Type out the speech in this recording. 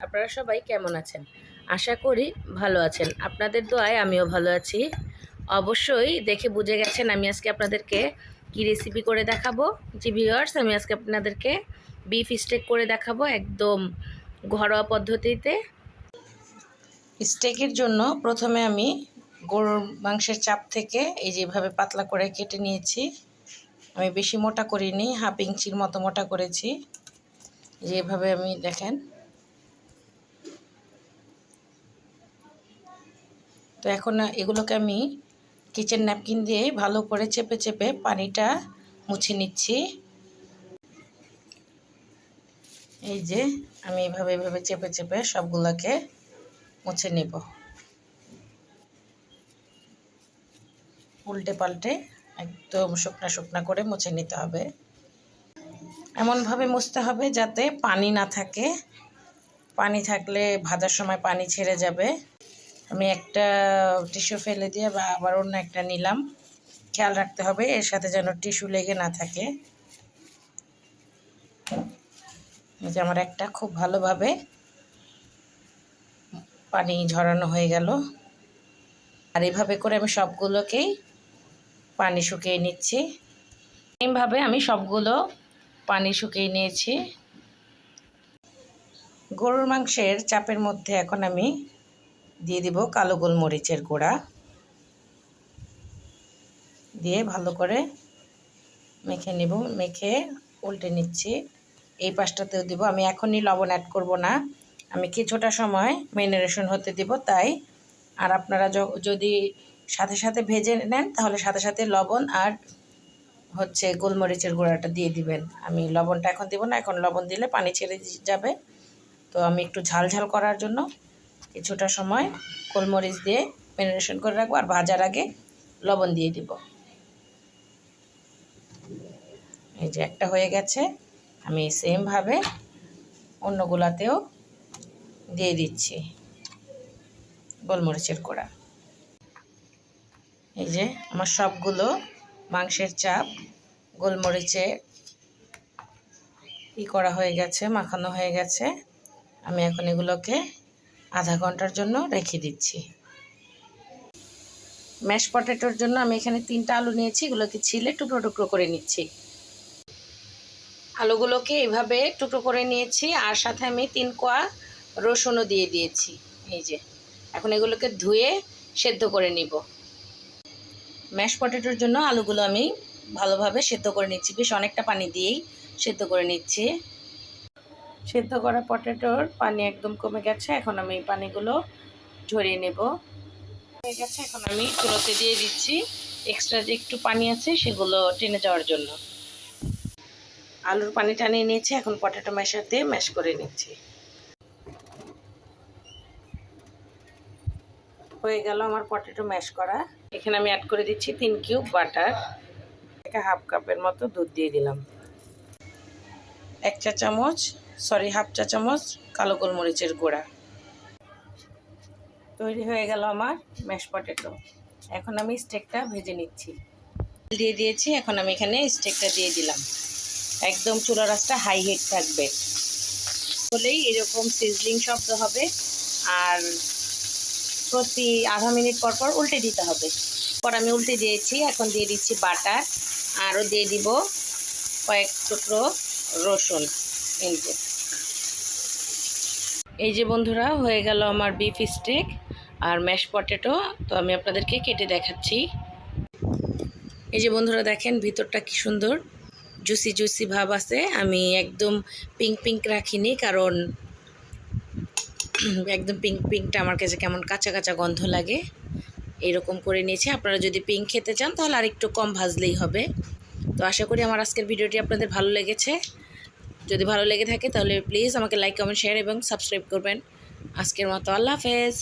আপনারা সবাই কেমন আছেন? আশা করি ভালো আছেন। আপনাদের দোয়ায় আমিও ভালো আছি। অবশ্যই দেখে বুঝে গেছেন আমি আজকে আপনাদেরকে কি রেসিপি করে দেখাবো। জি ভিউয়ার্স আমি আজকে আপনাদেরকে বিফ স্টেক করে দেখাবো একদম ঘরোয়া পদ্ধতিতে। স্টেকের জন্য প্রথমে আমি গরুর মাংসের চাপ থেকে এই যেভাবে পাতলা করে কেটে নিয়েছি। আমি বেশি মোটা করিনি, হাফ ইঞ্চির মতো মোটা করেছি। যেভাবে আমি দেখেন তো এখন এগুলোকে আমি কিচেন ন্যাপকিন দিয়ে ভালো করে চেপে চেপে পানিটা মুছে নিচ্ছি। এই যে, আমি এভাবে এভাবে চেপে চেপে সবগুলোকে মুছে নিব। উল্টে পাল্টে একদম শুকনা শুকনা করে মুছে নিতে হবে। এমনভাবে মুছতে হবে যাতে পানি না থাকে। পানি থাকলে ভাজার সময় পানি ছেড়ে যাবে। আমি একটা টিস্যু ফেলে দিয়ে বা আবার অন্য একটা নিলাম। খেয়াল রাখতে হবে, এর সাথে যেন টিস্যু লেগে না থাকে। যে আমার একটা খুব ভালোভাবে পানি ঝরানো হয়ে গেল। আর এভাবে করে আমি সবগুলোকেই পানি শুকিয়ে নিচ্ছি। এইভাবে আমি সবগুলো পানি শুকিয়ে নিয়েছি। গরুর মাংসের চাপের মধ্যে এখন আমি দিয়ে দিব কালো গোলমরিচের গুঁড়া। দিয়ে ভালো করে মেখে নিব, মেখে উল্টে নিচ্ছি। এই পাশটাতেও দিব। আমি এখনই লবণ অ্যাড করব না। আমি কিছুটা সময় মেরিনেশন হতে দিব, তাই। আর আপনারা যদি সাথে সাথে ভেজে নেন, তাহলে সাথে সাথে লবণ আর হচ্ছে গোলমরিচের গুঁড়াটা দিয়ে দিবেন। আমি লবণটা এখন দিব না, এখন লবণ দিলে পানি ছেড়ে যাবে। তো আমি একটু ঝাল ঝাল করার জন্য কিছুটা সময় গোলমরিচ দিয়ে ম্যারিনেশন করে রাখব আর ভাজার আগে লবণ দিয়ে দিব। এই যে একটা হয়ে গেছে, আমি সেমভাবে অন্যগুলাতেও দিয়ে দিচ্ছি গোলমরিচের কোড়া। এই যে আমার সবগুলো মাংসের চাপ গোলমরিচে ই করা হয়ে গেছে, মাখানো হয়ে গেছে। আমি এখন এগুলোকে আধা ঘণ্টার জন্য রেখে দিচ্ছি। ম্যাশ পটেটোর জন্য আমি এখানে তিনটা আলু নিয়েছি, এগুলোকে ছিলে টুকরো টুকরো করে নিচ্ছি। আলুগুলোকে এভাবে টুকরো করে নিয়েছি, আর সাথে আমি তিন কোয়া রসুনও দিয়ে দিয়েছি। এই যে, এখন এগুলোকে ধুয়ে সেদ্ধ করে নিব। ম্যাশ পটেটোর জন্য আলুগুলো আমি ভালোভাবে সেদ্ধ করে নিচ্ছি। বেশ অনেকটা পানি দিয়েই সেদ্ধ করে নিচ্ছি। সেদ্ধ করা পটেটোর পানি একদম কমে গেছে। এখন আমি এই পানিগুলো ঝরিয়ে নেব। হয়ে গেছে, এখন আমি চুলোতে দিয়ে দিচ্ছি। এক্সট্রা যে একটু পানি আছে, সেগুলো টেনে যাওয়ার জন্য। আলুর পানি টানিয়ে নিয়েছি, এখন পটেটো ম্যাশার দিয়ে ম্যাশ করে নিচ্ছি। হয়ে গেল আমার পটেটো ম্যাশ করা। এখানে আমি অ্যাড করে দিচ্ছি তিন কিউব বাটার হাফ কাপের মতো দুধ দিয়ে দিলাম। এক চা চামচ সরি, হাফ চা চামচ কালো গোলমরিচের গুঁড়া। তৈরি হয়ে গেল আমার ম্যাশ পটেটো এখন আমি স্টেকটা ভেজে নিচ্ছি। দিয়ে দিয়েছি, এখন আমি এখানে স্টেকটা দিয়ে দিলাম। একদম চুলা রাসটা হাই হিট থাকবে। হলেই এরকম সিজলিং শব্দ হবে, আর প্রতি আধা মিনিট পর পর উল্টে দিতে হবে। পর আমি উল্টে দিয়েছি, এখন দিয়ে দিচ্ছি বাটার, আরও দিয়ে দিব কয়েক টুকরো রসুন। এই যে। এই যে বন্ধুরা, হয়ে গেল আমার বিফ স্টেক আর ম্যাশ পটেটো তো আমি আপনাদেরকে কেটে দেখাচ্ছি। এই যে বন্ধুরা, দেখেন ভিতরটা কি সুন্দর। জুসি জুসি ভাব আছে। আমি একদম পিঙ্ক পিঙ্ক রাখিনি, কারণ একদম পিঙ্ক পিঙ্কটা আমার কাছে কেমন কাঁচা কাঁচা গন্ধ লাগে। এরকম করে নিয়েছি। আপনারা যদি পিঙ্ক খেতে চান, তাহলে আর একটু কম ভাজলেই হবে। তো আশা করি আমার আজকের ভিডিওটি আপনাদের ভালো লেগেছে। যদি ভালো লেগে থাকে তাহলে প্লিজ আমাকে লাইক কমেন্ট শেয়ার এবং সাবস্ক্রাইব করবেন। আজকের মতো আল্লাহ হাফেজ।